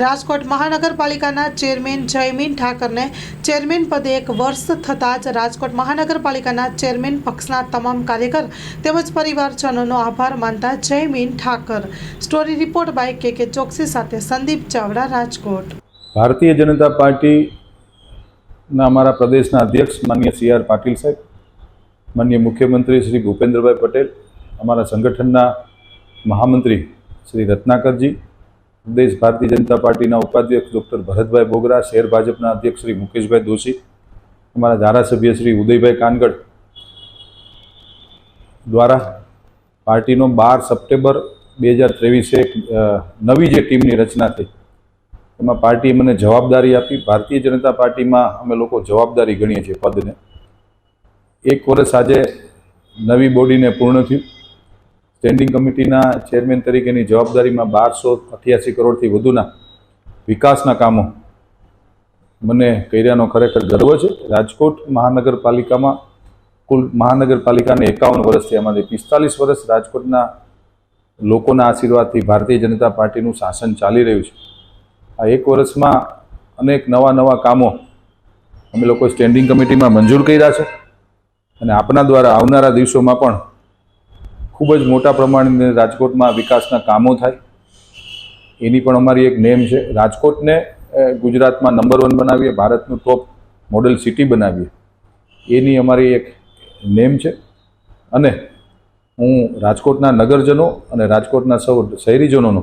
રાજકોટ મહાનગરપાલિકાના chairman Jaymin ઠાકરને chairman પદે એક વર્ષ થતાં જ રાજકોટ મહાનગરપાલિકાના ચેરમેન પક્ષના તમામ કાર્યકર તેમજ પરિવારજનોનો આભાર માનતા Jaymin Thakar. Story report by K K Choksi સાથે સંદીપ ચાવડા, રાજકોટ. ભારતીય જનતા પાર્ટીના અમારા પ્રદેશના અધ્યક્ષ માન્ય સી આર પાટીલ સાહેબ માન્ય મુખ્યમંત્રી શ્રી ભૂપેન્દ્રભાઈ પટેલ, અમારા સંગઠનના મહામંત્રી શ્રી રત્નાકરજી પ્રદેશ ભારતીય જનતા પાર્ટીના ઉપાધ્યક્ષ ડૉક્ટર ભરતભાઈ બોગરા, શહેર ભાજપના અધ્યક્ષ શ્રી મુકેશભાઈ દોશી, અમારા ધારાસભ્ય શ્રી ઉદયભાઈ કાનગડ દ્વારા પાર્ટીનો બાર સપ્ટેમ્બર બે હજાર ત્રેવીસે એક નવી જે ટીમની રચના થઈ. એમાં પાર્ટીએ મને જવાબદારી આપી. ભારતીય જનતા પાર્ટીમાં અમે લોકો જવાબદારી ગણીએ છીએ પદને. એક વર્ષ આજે નવી બોડીને પૂર્ણ થયું. સ્ટેન્ડિંગ કમિટીના ચેરમેન તરીકેની જવાબદારીમાં બારસો અઠ્યાસી કરોડથી વધુના વિકાસના કામો મને કર્યાનો ખરેખર ગર્વ છે. રાજકોટ મહાનગરપાલિકામાં કુલ મહાનગરપાલિકાને એકાવન વર્ષ થયા એમાંથી પિસ્તાલીસ વર્ષ રાજકોટના લોકોના આશીર્વાદથી ભારતીય જનતા પાર્ટીનું શાસન ચાલી રહ્યું છે. આ એક વર્ષમાં અનેક નવા નવા કામો અમે લોકો સ્ટેન્ડિંગ કમિટીમાં મંજૂર કર્યા છે. અને આપના દ્વારા આવનારા દિવસોમાં પણ ખૂબ જ મોટા પ્રમાણે રાજકોટમાં વિકાસના કામો થાય. એની પણ અમારી એક નેમ છે. રાજકોટને ગુજરાતમાં નંબર વન બનાવીએ, ભારતનું ટોપ મોડેલ સિટી બનાવીએ. એની અમારી એક નેમ છે. અને હું રાજકોટના નગરજનો અને રાજકોટના સૌ શહેરીજનોનો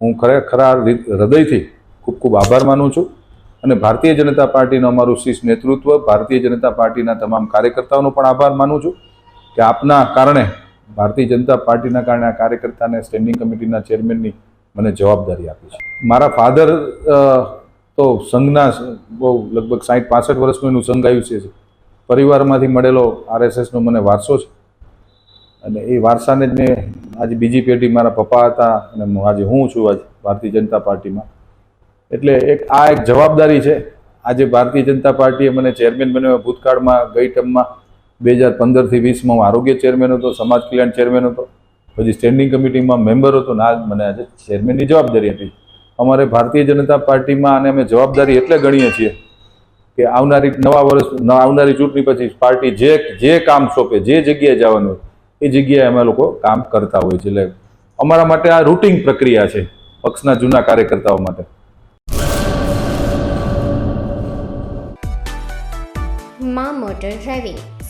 હું ખરેખરા હૃદયથી ખૂબ ખૂબ આભાર માનું છું. અને ભારતીય જનતા પાર્ટીનું અમારું શીર્ષ નેતૃત્વ, ભારતીય જનતા પાર્ટીના તમામ કાર્યકર્તાઓનો પણ આભાર માનું છું કે આપના કારણે ભારતીય જનતા પાર્ટીના કારણે આ કાર્યકર્તાને સ્ટેન્ડિંગ કમિટીના ચેરમેનની મને જવાબદારી આપી છે. મારા ફાધર તો સંઘના બહુ લગભગ સાઠ પાસઠ વર્ષનું એનું સંઘ આયુષ્ય છે. પરિવારમાંથી મળેલો આરએસએસનો મને વારસો છે. અને એ વારસાને જ મેં આજે બીજી પેઢી મારા પપ્પા હતા અને આજે હું છું આજે ભારતીય જનતા પાર્ટીમાં. એટલે એક, આ એક જવાબદારી છે. આજે ભારતીય જનતા પાર્ટીએ મને ચેરમેન બનાવ્યો ભૂતકાળમાં ગઈ ટર્મમાં બે હજાર પંદરથી વીસમાં હું આરોગ્ય ચેરમેન હતો, સમાજ કલ્યાણ ચેરમેન હતો, પછી સ્ટેન્ડિંગ કમિટીમાં મેમ્બર હતો ને આજ મને આજે ચેરમેનની જવાબદારી હતી અમારે ભારતીય જનતા પાર્ટીમાં આને અમે જવાબદારી એટલે ગણીએ છીએ કે આવનારી નવા વર્ષ આવનારી ચૂંટણી પછી પાર્ટી જે જે કામ સોંપે, જે જગ્યાએ જવાનું એ જગ્યાએ અમે લોકો કામ કરતા હોય છે. એટલે અમારા માટે આ રૂટિંગ પ્રક્રિયા છે પક્ષના જૂના કાર્યકર્તાઓ માટે. મા motor driving.